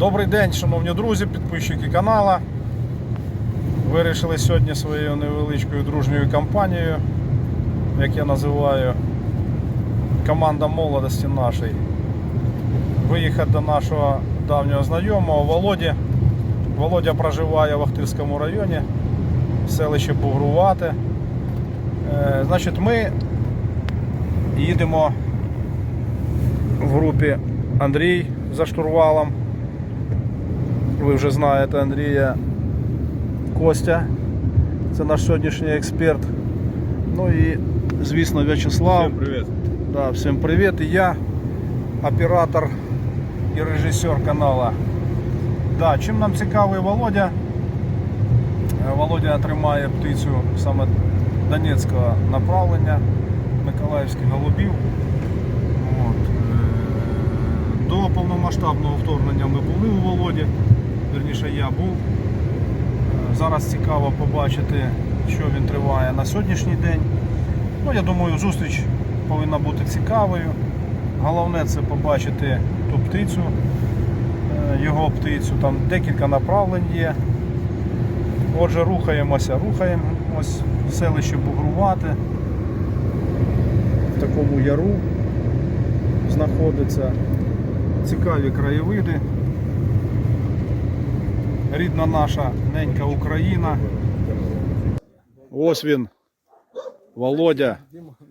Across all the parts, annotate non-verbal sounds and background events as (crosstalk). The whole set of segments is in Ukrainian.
Добрий день, шановні друзі, підписчики канала. Вирішили сьогодні своєю невеличкою дружньою компанією, як я називаю, команда молодості нашої, виїхати до нашого давнього знайомого Володі. Володя проживає в Ахтирському районі, в селищі Бугрувате. Е, Значить, ми їдемо в групі Андрій за штурвалом. Ви вже знаєте Андрія Костя. Це наш сьогоднішній експерт. Ну і, звісно, В'ячеслав. Всем привет. Да, всім привіт. І я оператор і режисер канала. Да, чим нам цікавий Володя? Е, Володя тримає птицю саме Донецького направлення, Миколаївських голубів. От. е, До повномасштабного вторгнення ми були у Володі, Вірніше я був. Е, Зараз цікаво побачити, що він триває на сьогоднішній день. Ну, я думаю, зустріч повинна бути цікавою. Головне це побачити ту птицю, е, його птицю. Там декілька направлень є. Отже, рухаємося, рухаємось в селище Бугрувати. В такому яру знаходиться цікаві краєвиди. Рідна наша ненька Україна. Ось він. Володя.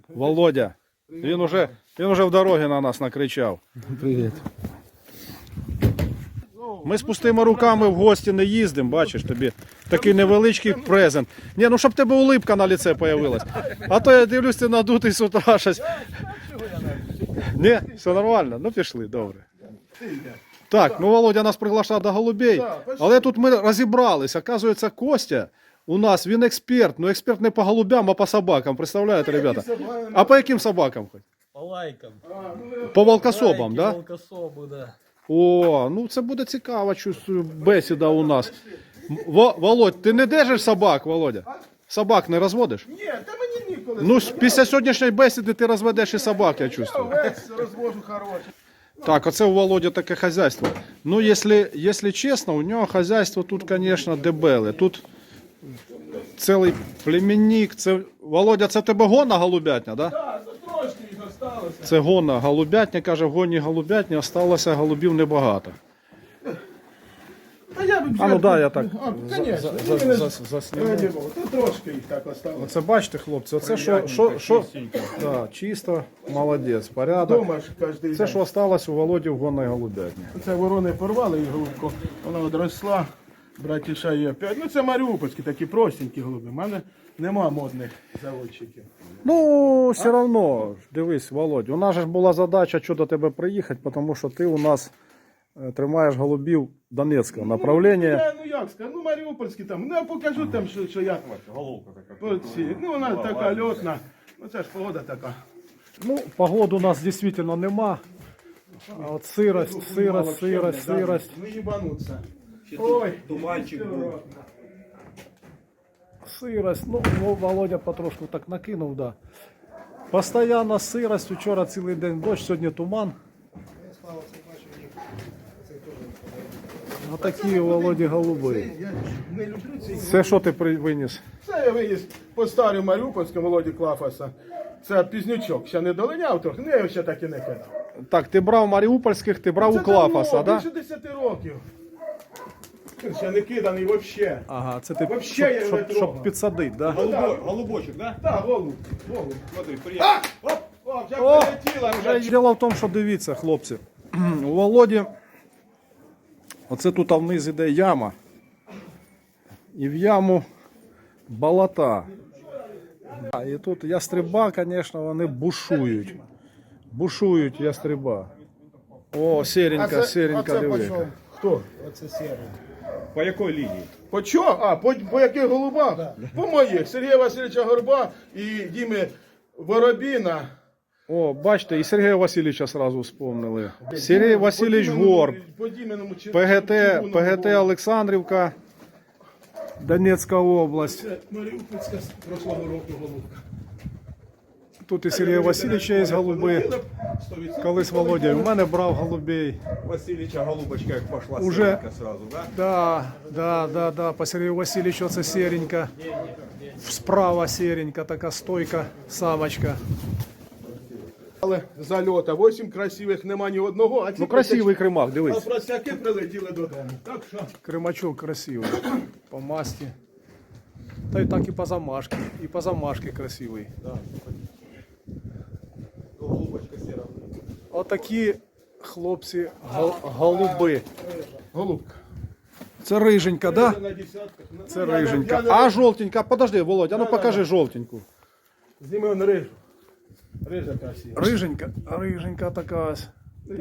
Володя. Він уже, він уже в дорогі на нас накричав. Привіт. Ми з пустими руками в гості не їздимо, бачиш тобі. Такий невеличкий презент. Ні, ну щоб тебе улипка на ліце появилась. А то я дивлюсь, ти надутий з утра щось. Ні, все нормально. Ну пішли, добре. Так, ну Володя нас приглашав до голубей. Але тут ми розібрались. Оказується, Костя у нас він експерт. Ну експерт не по голубям, а по собакам. Представляєте, ребята? А по яким собакам хоч? По лайкам. По волкособам, да? Волкособы, да. О, ну це буде цікава чувствую, бесіда у нас. Во, Володь, ти не держиш собак, Володя? Собак не розводиш? Ні, та мені ніколи. Ну, після сьогоднішньої бесіди ти розведеш і собак, я чувствую. Весь розвожу хороший. Так, оце у Володя таке хазяйство. Ну, якщо, якщо чесно, у нього хазяйство тут, звісно, дебеле. Тут цілий племінник. Це... Володя, це тебе гона голубятня, да? Так, то трошки їх осталося. Це гона голубятня, каже, в гоні голубятні осталося голубів небагато. А ну да, я так А, конечно. за- за- засніму. Та трошки їх так осталося. Оце бачите, хлопці, оце що, що, що, да, чисто, молодець, порядок. Дома ж кожен Це що осталось у Володі в гонної голубятні. Це ворони порвали її голубку, вона одросла, братіша є опять. Ну це маріупольські, такі простенькі голуби. У мене нема модних заводчиків. Ну, все одно, дивись, Володь, у нас же ж була задача що до тебе приїхати, тому що ти у нас тримаєш голубів Донецького направлення. Я, ну як сказати, ну маріупольські там, ну я покажу там, що, що я. Головка така. Оці. Ну вона така льотна. Ну це ж погода така. Ну, погоди у нас дійсно нема. А от сирость, сирость, сирость, сирость. Ну їбануться. Ой, Туманчик був. Сирость, ну, ну Володя потрошку так накинув, да. Постоянно сирость, вчора цілий день дощ, сьогодні туман. Отакі у Володі голуби. Не люблю ці. Це що ти при- виніс? Це я виніс по старю Маріупольському Володі Клафаса. Це пізнючок. Ще не долиняв трохи, ну я ще так і не кидав. Так, ти брав маріупольських, ти брав Це у Клафаса, давно, да? більше 10 років. Ще не киданий взагалі. Ага, це ти Вообще щоб, щоб, не щоб підсадити, да? Голубо, голубочок, да? Так, голуб. голуб. Смотри, приятно. Оп, о, вже О, прилетіла. Вже. Діло в тому, що дивіться, хлопці. (clears throat) У Володі, оце тут вниз іде яма. І в яму болота. А, І тут ястреба, звісно, вони бушують. Бушують ястреба. О, сіренька, сіренька, диви. Хто? По якій лінії? По чого? А, по, по яких голубах? По моїх. Сергія Васильовича Горба і Діми Воробіна. О, бачите, і Сергія Васильовича сразу вспомнили. Сергій Васильович Горб. ПГТ, ПГТ. Олександрівка, Донецька область. Маріупольська прошлого року голубка. Тут і Сергія Васильовича є голуби. Колись Володя у мене брав голубей. Васильича голубочка як пошла Уже. сразу, да? Да, да, да, да. По Сергію Васильовичу це серенька. Справа серенька, така стойка, самочка. Але зальота, 8 красивих нема ні одного, а ці Ну красивий кримак, А дивись. просяки прилетіли додому. Так що Кримачок красивий. По масті. Та й так і по замашки. І по замашки красивий. Голубочка сіра. Отакі хлопці гол- голуби. голубка. Це риженька, да? На десятках. Ну, Це я не- риженька. не- А жовтенька, подожди, Володя, ну Да, да, покажи жовтеньку. Зніми он рижу. Рижа красива. Риженька, риженька така ось.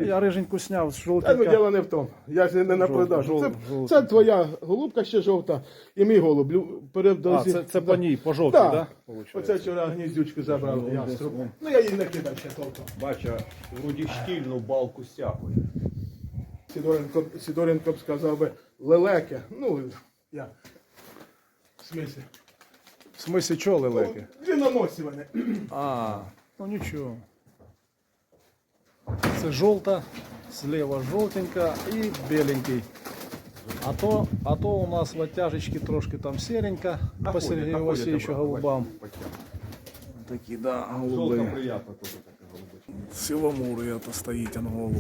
Я риженьку сняв, Та ну жовтенька. діло не в тому. Я ж не на Жов- продажу. Це, жовта. це твоя голубка ще жовта, і мій голуб. Лю- А, це, це по ній, по жовтій, Да. да? Оце вчора гніздючку забрав яструб. Ну я її не кидав ще толком. Бача, вроді штільну балку стягує. Сидоренко, Сидоренко б сказав би лелеке. Ну, я. В смислі? В смислі, чого лелеки? Длинноносі вони. А, ну нічого. Це жовта, зліва жовтенька і біленький. А то, а то у нас в оттяжечці трошки там серенька по Сергію Васильовичу голубам. Такі, да, Жовта голуби. приятна теж така голубочка. Сивомурий то стоїть он голуб.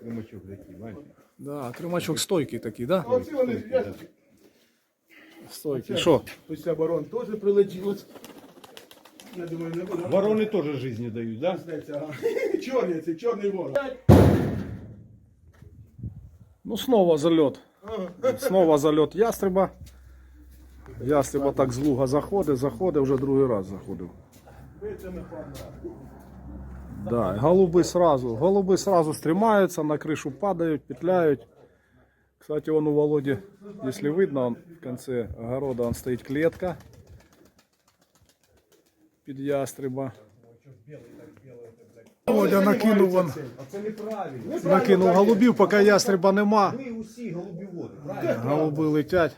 Кримачок такий, бачиш? Да, кримачок стойкий такий, да? Оці вони я, Стойкий. Що? після барон теж прилетіло. Я думаю, не буде. Ворони теж життя дають, да? Здається, ага. (laughs) Чорний, це чорний ворон. Ну, снова зальот. Снова зальот ястреба. (laughs) Ястреба так з луга заходить, заходить, вже другий раз заходив. Да, голуби сразу, голуби сразу стремаются, на крышу падают, петляют. Кстати, вон у Володи, если видно, он в конце огорода он стоит клетка під ястреба. Володя накинув вон, накинув голубів, поки ястреба нема. Ми усі голубіводи, правильно? Голуби летять.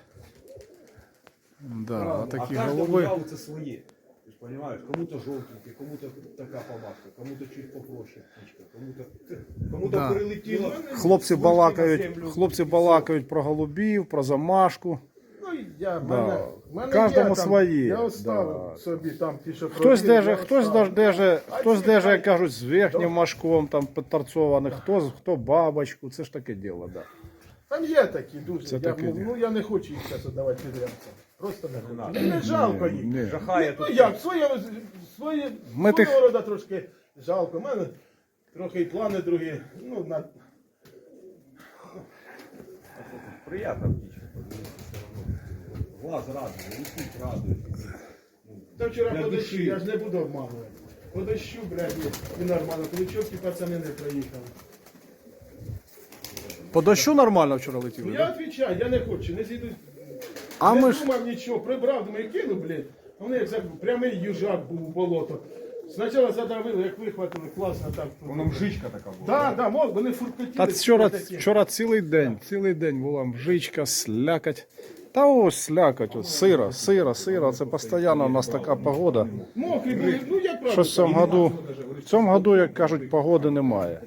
Да, А такі голуби. це своє. Ти ж розумієш, кому-то жовтенький, кому-то така помадка, кому-то чуть попроще птичка, кому-то кому-то Да. прилетіло. Хлопці балакають, хлопці балакають про голубів, про замашку. Ну, я, Да. мене, мене Кожному є там, свої, Я оставив да. собі там ті, що Хтось даже, я хтось оставив. даже, А хтось ці даже, хай- як кажуть, з верхнім машком там підторцованих, хто, хто бабочку, це ж таке діло, да. Там є такі дуже. Це я, таке ну, діло. ну я не хочу їх зараз давати підрядцям. Просто не хочу. Мені не жалко їх. Ні. Жахає Ну тут. як, своє, своє, Ми свого тих- рода трошки жалко. У мене трохи і плани другі. Ну, на... Приятна Глаз радує, летить радує. Та вчора по дощу, я ж не буду обманувати. По дощу, блядь, і нормально. Кличовки пацани не проїхали. По дощу нормально вчора Ну летіли, я да? відповідаю, я не хочу, не зійду. А не ми ж, думав нічого, прибрав, думаю, кину, блядь. А Вони як за- прямий южак був у болото. Спочатку задавили, як вихватили, класно так. Воно мжичка така була. Так, так, мов, вони фуркотіли. та вчора, вчора цілий день, цілий день була мжичка, слякать. Та ось слякать, от, сира, сира, сира, це постійно у нас така погода. Що в цьому году, в цьому году, як кажуть, погоди немає.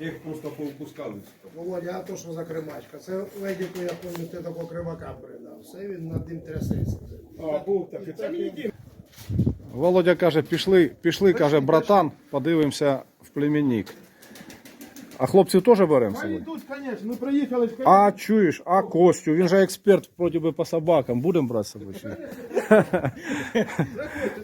Їх просто повпускали. Володя, а то що за кримачка? Це Ледіку, я пам'ятаю, ти такого кривака передав. Все він над ним трясеться. А, був такий. Це мені дім. Володя каже, пішли, пішли, каже, братан, подивимося в племінник. А хлопців теж беремо сьогодні? йдуть, звісно, ну приїхали. А чуєш, а Костю, він же експерт проти би по собакам. Будемо брати з собою? чи ні? Заходьте,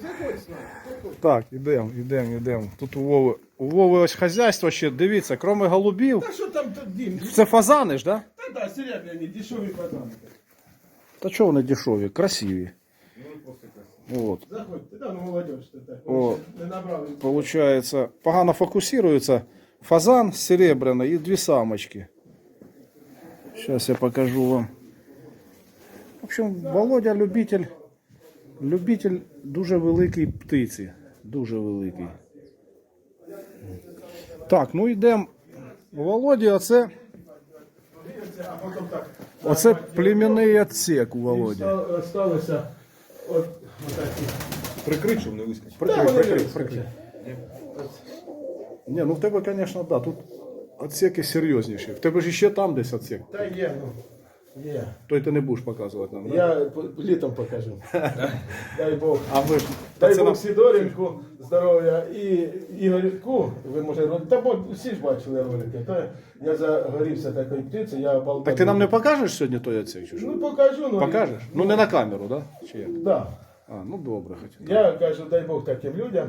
заходьте, Слава, заходьте. Так, ідемо, ідемо, ідемо. Тут у Вови, у Вови ось хазяйство ще, дивіться, крім голубів. Та що там тут дім? Це фазани ж, да? Та да, серебряні, дешеві фазани. Та чого вони дешеві, красиві. От. Заходьте, да, ну молодіж, ти так. О. Не набрали. Получается, погано фокусируется. Фазан серебряный и две самочки. Сейчас я покажу вам. В общем, Володя любитель, любитель дуже великий птиці. Дуже великий. Так, ну йдемо. У Володі оце, А потім так. оце племінний отсек у Володі. Ста- Сталося от, отакі. Прикрыть, чтобы не выскочить. Та Прикрий, вони прикрий, не прикрий. Ні, ну в тебе, звісно, да, тут отсеки серйозніші. В тебе ж ще там десь отсек. Та є, ну. Є. Той ти не будеш показувати нам, да? Я по- літом покажу. (laughs) Дай Бог. А ви ж Дай Бог нам- Сідоренку здоров'я і Ігорку. Ви може ролик. Та бо всі ж бачили ролики. То я загорівся такою птицею, я обалдав. Так ти нам не покажеш сьогодні той отсек? Чи що? Ну покажу, ну. Покажеш? Ну не на камеру, да? Чи як? Да. А, ну добре, хоч. Я кажу, дай Бог таким людям.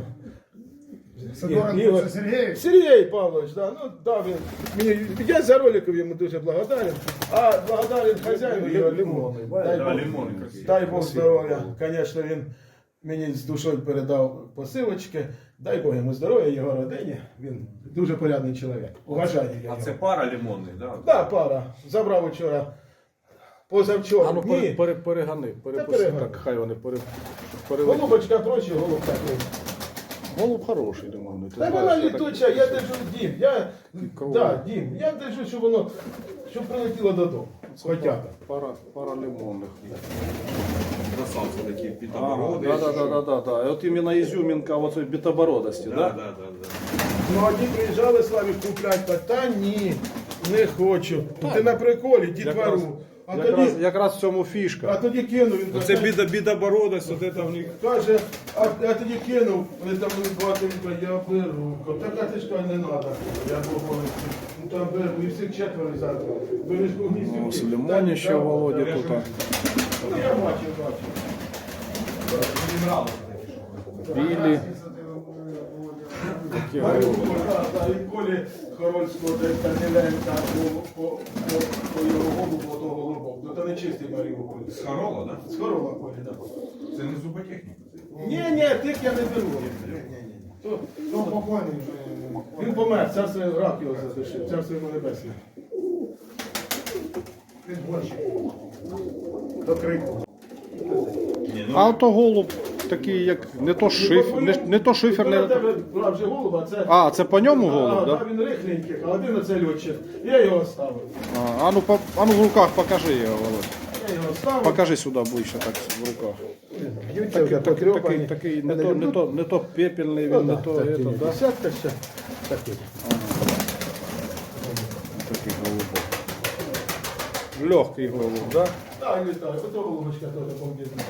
Ігор- Сергій. Сергій Павлович, да, ну да, він мені я за роликом йому дуже благодарен. А благодарен хазяїну Ігор Лимонний. Дай Да, Бог, красивый. дай Бог здоров'я. Звісно, він мені з душою передав посилочки. Дай Бог йому здоров'я, його родині. Він дуже порядний чоловік. Уважаю я А його. це пара лимонний, да? Да, пара. Забрав вчора. Позавчора. А ну Ні. пере, пере, перегани, перепусти, перегани. так хай вони пере, перелетять. Голубочка прочі, голуб такий. Голуб хороший, лимонний. ти Та вона літуча, я держу дім. Я, Круто. да, дім. Я держу, щоб воно щоб прилетіло додому. Хоча. Пара, пара лимонних. Красавці такі, Ага, пітобороди. да, да, да, да, да, да. От іменно ізюмінка оцей бітобородості, Да, да? да, да, да. Ну одні приїжджали Славі куплять, та, та ні, не хочу. Ти на приколі, дітвору. А Якраз, тоді, якраз в цьому а фішка. тоді кинув, він Це каже, біда, бідобородость, от це в них. каже, а, а тоді кинув, вони там бачили, я беру. Так а ти ж не треба. Я погодився. Ну там беру, і всіх четверо завтра. Береш по гнізді. Ось лимоні ще Володя тут. а. Ну, Я бачив, бачив. Білі. Такі. Так, так, і Колі Хорольського десь Даниленка по, його голубу, по того голубок. Ну то не чистий Маріуполь. З Харола, да? З Хорола Колі, так. Це не зуботехніка. Ні, ні, тих я не беру. Ні. То, Ну, покойний вже. він помер, царство рак його задушив, царство йому небесне. Він гонщик. До крику. Ні, ну, такий, як не то шифер, не, не то шифер, не... тебе вже голуба, це... А, це по ньому голуб, да? да? він рихленький, а один оце льотчик. Я його оставив. А, а ну, по, а ну в руках покажи його, Володь. Я його оставив. Покажи сюди ближче так в руках. Б'ються вже Такий, потрьопані. такий, не, то, не, то, не то пепельний, він, не то, так, это, да? Десятка ще. Такий. Такий голубок. Легкий голуб, да? Так, літаю. Ото голубочка теж помітна.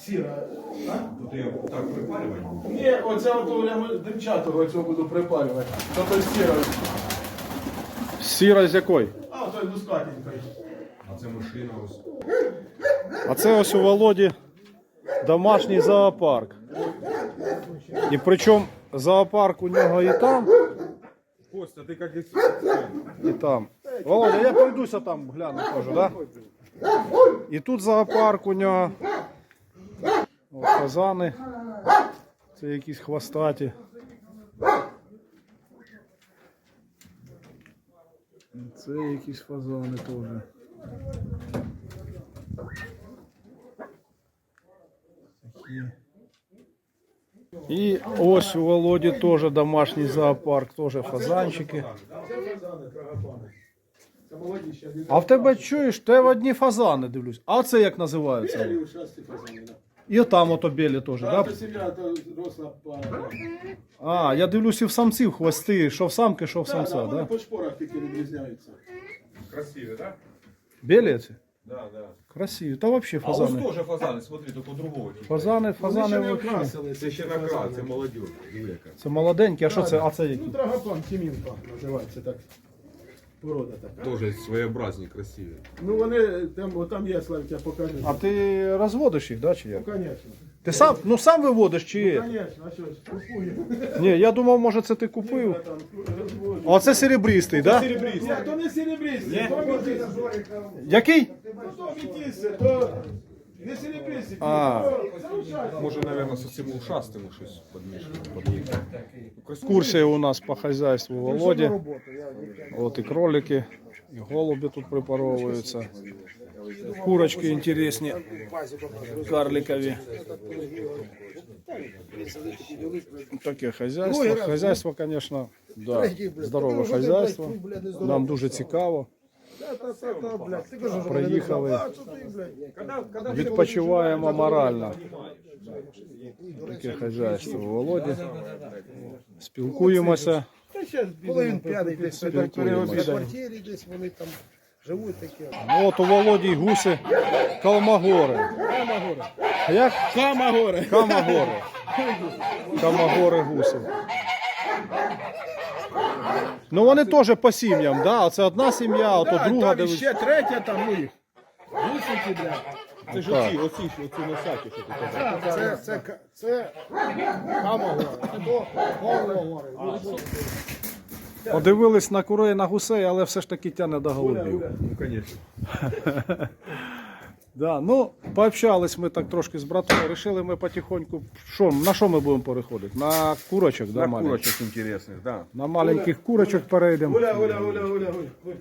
Сіра. А? тут я так припалювати. Ні, оце ото я димчатого цього буду припалювати. То той сіра. Сіра з якої? А, той лускатенький. А це машина ось. А це ось у Володі домашній зоопарк. І причому зоопарк у нього і там, Костя, ти як і там. Володя, я пройдуся там, гляну теж, да? І тут зоопарк у нього. Фазани. Це якісь хвостаті. Це якісь фазани теж. І ось у Володі теж домашній зоопарк, теж фазанчики. А в тебе чуєш, те в одні фазани дивлюсь. А це як називається? Да. І там ото білі теж, да? сім'я, то росла пара. А, я дивлюсь і в самців хвости, що в самки, що в Так, самця, вони да? по шпорах тільки відрізняються. Красиві, так? Білі ці? Да, да. Красиві. Та взагалі А ось фазани. теж фазани, смотри, тільки другого типу. Фазани, Вони фазани ще не вообще. окрасили. Це ще накрас, це молодь. Це молоденькі, а що це? А це які? Ну, трагопан, тімінка називається так. Порода така. Теж своєобразні, красиві. Ну вони там, о, там є, Славик, я покажу. А ти розводиш їх, да, чи як? Ну, звісно. Ти сам, ну сам виводиш чи? Ну, Звісно, а що ж, купую. Ні, я думав, може це ти купив. Там. А це серебристий, да? Ні, то не серебристі, то мітіс. Який? Ну, то мітіс, то не серебристі, А. то це ушасті. Може, мабуть, з цим ушастим щось підмішано. Екскурсія у нас по хазяйству Володі. От і кролики, і голуби тут припаровуються. Курочки інтересні, карликові. Таке хазяйство. Хазяйство, звісно, да, здорове хазяйство. Нам дуже цікаво. Та-та-та, блядь, ти кажеш, що Приїхали. ти, блядь. Відпочиваємо морально. Таке хазяйство у Володі. Спілкуємося. Та ще, коли він п'яний десь сидить квартирі, десь вони там живуть такі. Ну, От у Володі й гуси Калмагори. А Як? Камагори. Камагори. Камагори гуси. Ну вони теж по сім'ям, да? Оце одна сім'я, а то друга Там дивись. ще третя там у їх. Гусики, блядь. Це ж оці, оці, ж, оці носаті, що ти казав. Це, це, це, це. То Камагори. Подивились на курей, на гусей, але все ж таки тяне до голубів. Ну, звісно. (laughs) Да, ну, пообщались ми так трошки з братом, рішили ми потихоньку, що, на що ми будемо переходити? На курочок, да, На маленьких? курочок інтересних, да. На маленьких курочок перейдемо. Гуля, гуля, гуля, гуля, гуля.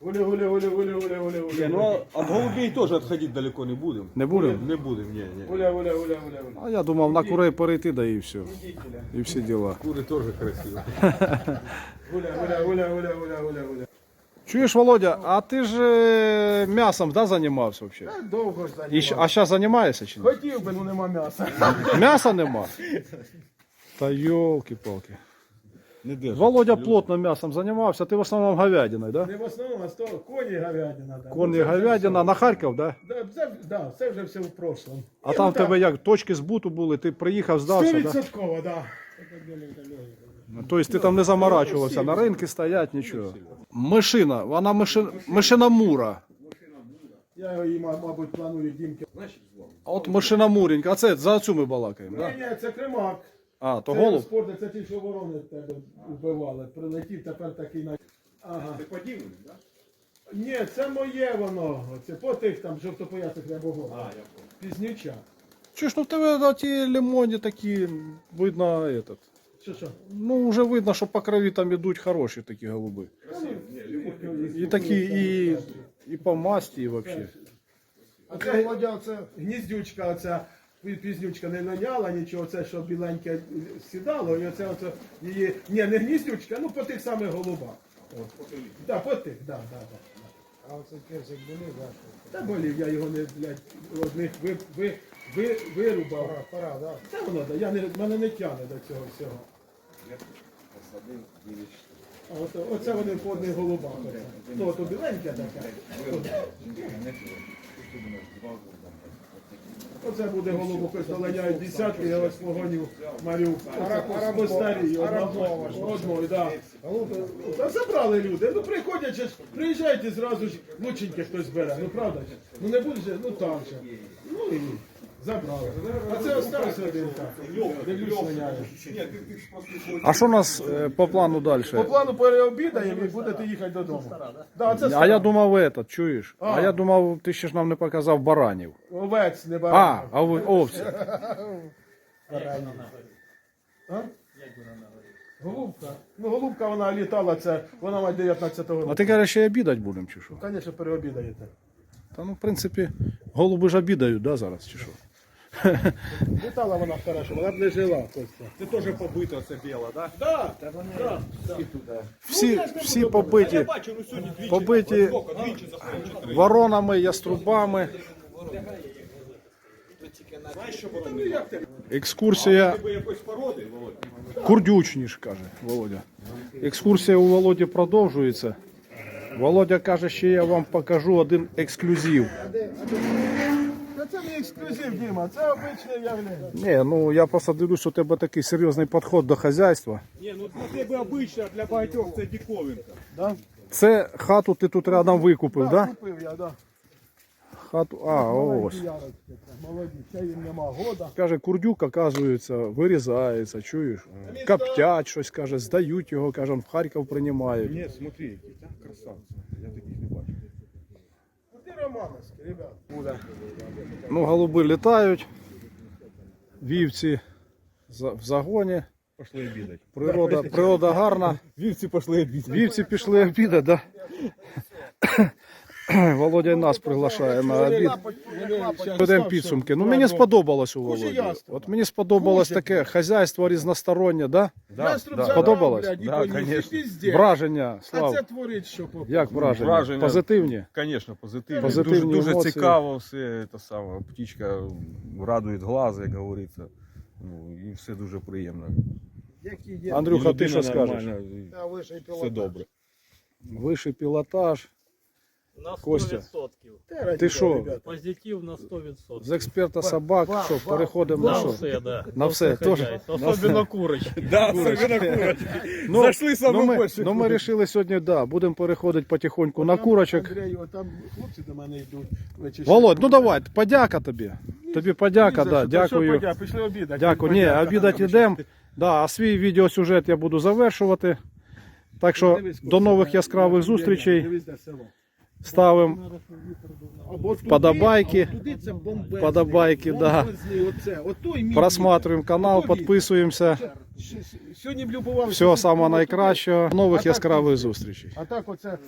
Гуля, гуля, гуля, гуля, гуля, гуля, Не, гуля. ну от голубей теж відходити далеко не будемо. Не будемо? Не будемо, ні, ні. Гуля, гуля, гуля, гуля, гуля. А я думав на курей перейти, да і все. І всі діла. Кури теж красиві. Гуля, гуля, гуля, гуля, гуля, гуля, гуля. Чуєш, Володя, а ти ж е, м'ясом да, займався взагалі? Довго ж І, щ- а зараз займаєшся чи ні? Хотів би, ну нема м'яса. М'яса нема? Та йолки-палки. Не держать. Володя плотно м'ясом займався, ти в основному говядиною, да? Не в основному, а того коні говядина. да. Коні Ну, це вже говядина, на Харків, да? Да, це, да, це вже все в прошлом. А там в тебе як точки збуту були, ти приїхав, здався, да? Стовідсотково, да. Тобто ти там не заморачувався, на ринки стоять, нічого. Мишина, вона мишина, мишина мура. Я її, мабуть, планую дімки. А от мишина муренька, а це за цю ми балакаємо, да? Ні, ні, це кремак. А, то Це голуб? спорт, це ті, що ворони тебе вбивали. Прилетів тепер такий на. Ага. Ти подібний, так? Ні, це моє воно. Це по тих там жовтопоясних рябогор. А, я Пізнюча. Чи ж ну в тебе на ті лимоні такі, видно, этот. Що що? Ну, вже видно, що по крові там ідуть хороші такі голуби. І такі, і, і по масті, і взагалі. А це Володя, це Гніздючка, оця пізнючка не наняла нічого, це що біленьке сідало, і оце, оце її. Ні, не гніздючка, ну по тих самих голубах. От. Да, по тих, да, да, да. а оце персик були, да, що? Та болів, я його не, блядь, одних ви, ви, ви, вирубав. Пора, пора, да. Та воно, да, я не, мене не тягне до цього всього. А от, оце вони по одних голубах. Оце. Ну, от біленьке таке. Оце буде голубок, ось доганяють десятки, я ось погоню Марю. Оце по старій, одного, одної. Голуби, Та забрали люди, ну приходять, ж, приїжджайте зразу ж, лученьке хтось бере, ну правда ж? Ну не буде ну там же. Ну і забрали. А це остався один так. А що у нас е, по плану далі? По плану переобідаємо і будете їхати додому. Да, це А я думав этот, чуєш? А А. я думав, ти ще ж нам не показав баранів. Овець не А, баранів. а ви овці. А? Голубка. Ну, голубка вона літала, це, вона має 19 А року. ти кажеш, ще й обідати будемо, чи що? Звісно, переобідаєте. Та ну, в принципі, голуби ж обідають, да, зараз, чи що? Літала вона хорошо, вона б не жила. Ти теж побита це біла, так? Да, да. Всі, всі побиті, ну побиті воронами, яструбами. Екскурсія Тебе якоїсь курдючніш, каже Володя. Екскурсія у Володі продовжується. Володя каже, ще я вам покажу один ексклюзив. Та це не ексклюзив, Діма, це обичне явлення. Ні, ну я просто дивлюсь, у тебе такий серйозний підход до хазяйства. Ні, ну для тебе обично, а для багатьох це диковинка. Да? Це хату ти тут рядом викупив, Да, да? Купив я, да. Хату, а, ось. Молоді, ще їм нема года. Каже, курдюк, оказується, вирізається, чуєш? Коптять щось, каже, здають його, каже, в Харків приймають. Ні, смотри, які там красавці. Я таких не бачу. Ну ребят. ребят. Ну, голуби літають, вівці в загоні. Пошли обідати. Природа, природа гарна. Вівці пошли обідати. Вівці пішли обідати, да? (clears throat) Володя і нас приглашає на обід. Ведемо підсумки. Ну мені сподобалось у Володі. От мені сподобалось таке хазяйство різностороннє, да? Да. Сподобалось? Да, конечно. Враження, А Слав. це творить що. Як враження? Враження. Позитивні? Звісно, позитивно. Позитивні дуже, дуже емоції. цікаво все це саме. Птічка радує глаз, як говориться. Ну, і все дуже приємно. Які є. Андрюха, І ти що скажеш? нормальна, і Та вищий Все пілотаж. добре. Вищий пілотаж. На 100%. Костя. Ти що? Позитив на 100%. З експерта собак, що, переходимо на На що? все, да. На все, теж? хозяйство. Особенно курочки. Да, особливо курочки. (laughs) Ну, Зайшли саме ну, ми, більше. ну ми вирішили сьогодні, да, будемо переходити потихоньку на курочок. Андрій, от там хлопці до мене йдуть. Володь, ну давай, подяка тобі. Тобі подяка, Ні за да, що. Та що дякую. подяка? Пішли обідати. Дякую. Ні, Подяка. обідати йдемо. Да, а свій відеосюжет я буду завершувати. Так що Дивись, до нових яскравих дивись, зустрічей. дивись, де село. Ставимо Подобайки. Подобайки, да. просматриваємо канал, подписываемся підписуємося. Сьогодні б любувався. Всього самого найкращого. Нових яскравих зустрічей. А так оце